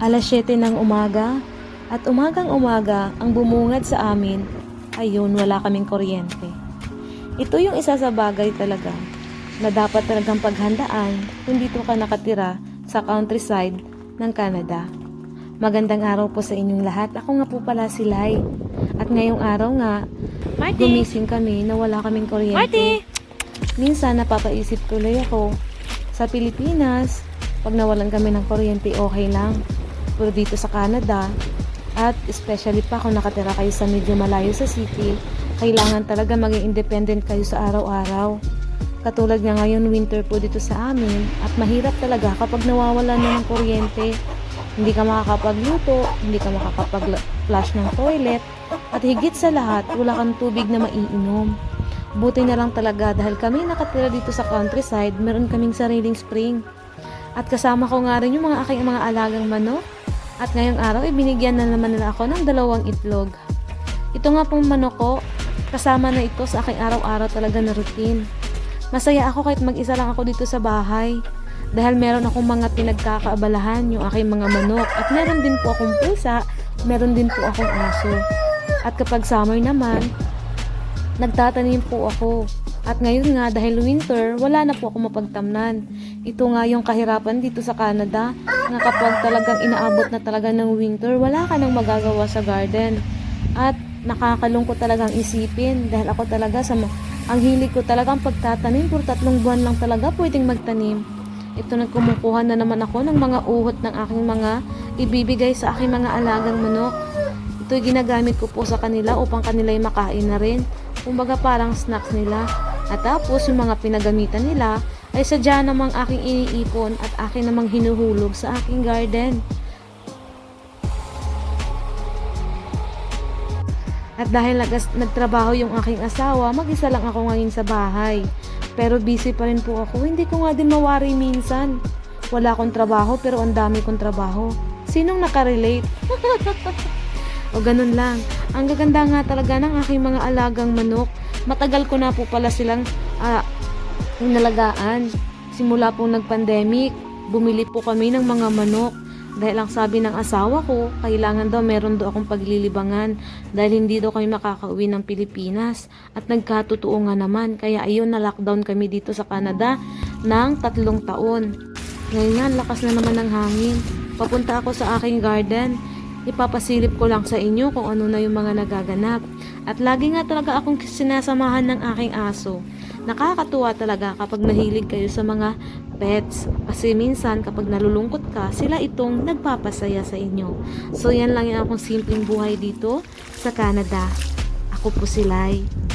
Alas 7 ng umaga at umagang umaga ang bumungad sa amin, ayun wala kaming kuryente. Ito yung isa sa bagay talaga na dapat talagang paghandaan kung dito ka nakatira sa countryside ng Canada. Magandang araw po sa inyong lahat. Ako nga po pala si Lai. At ngayong araw nga, Marty! gumising kami na wala kaming kuryente. Marty! Minsan napapaisip tuloy ako, sa Pilipinas, pag nawalan kami ng kuryente, okay lang. Pero dito sa Canada, at especially pa kung nakatira kayo sa medyo malayo sa city, kailangan talaga maging independent kayo sa araw-araw. Katulad nga ngayon, winter po dito sa amin, at mahirap talaga kapag nawawalan na ng kuryente. Hindi ka makakapagluto, hindi ka makakapag-flush ng toilet, at higit sa lahat, wala kang tubig na maiinom. Buti na lang talaga dahil kami nakatira dito sa countryside, meron kaming sariling spring. At kasama ko nga rin yung mga aking mga alagang manok. At ngayong araw, ibinigyan na naman nila ako ng dalawang itlog. Ito nga pong manok ko, kasama na ito sa aking araw-araw talaga na routine. Masaya ako kahit mag-isa lang ako dito sa bahay. Dahil meron akong mga pinagkakaabalahan yung aking mga manok. At meron din po akong pusa, meron din po akong aso. At kapag summer naman, nagtatanim po ako. At ngayon nga dahil winter, wala na po ako mapagtamnan. Ito nga yung kahirapan dito sa Canada na kapag talagang inaabot na talaga ng winter, wala ka nang magagawa sa garden. At nakakalungkot talagang isipin dahil ako talaga sa ang hilig ko talagang pagtatanim puro tatlong buwan lang talaga pwedeng magtanim. Ito nagkumukuha na naman ako ng mga uhot ng aking mga ibibigay sa aking mga alagang manok. Ito'y ginagamit ko po sa kanila upang kanila'y makain na rin. Kumbaga parang snacks nila. At tapos yung mga pinagamitan nila ay sadya namang aking iniipon at akin namang hinuhulog sa aking garden. At dahil nagas- nagtrabaho yung aking asawa, mag-isa lang ako ngayon sa bahay. Pero busy pa rin po ako. Hindi ko nga din mawari minsan. Wala akong trabaho pero ang dami kong trabaho. Sinong nakarelate? O ganun lang. Ang gaganda nga talaga ng aking mga alagang manok. Matagal ko na po pala silang ah, inalagaan. Simula po nag-pandemic, bumili po kami ng mga manok. Dahil ang sabi ng asawa ko, kailangan daw meron daw akong paglilibangan dahil hindi daw kami makakauwi ng Pilipinas. At nagkatotoo nga naman, kaya ayun na lockdown kami dito sa Canada ng tatlong taon. Ngayon nga, lakas na naman ng hangin. Papunta ako sa aking garden. Ipapasilip ko lang sa inyo kung ano na yung mga nagaganap. At lagi nga talaga akong sinasamahan ng aking aso. Nakakatuwa talaga kapag mahilig kayo sa mga pets. Kasi minsan kapag nalulungkot ka, sila itong nagpapasaya sa inyo. So yan lang yung akong simpleng buhay dito sa Canada. Ako po si Lai.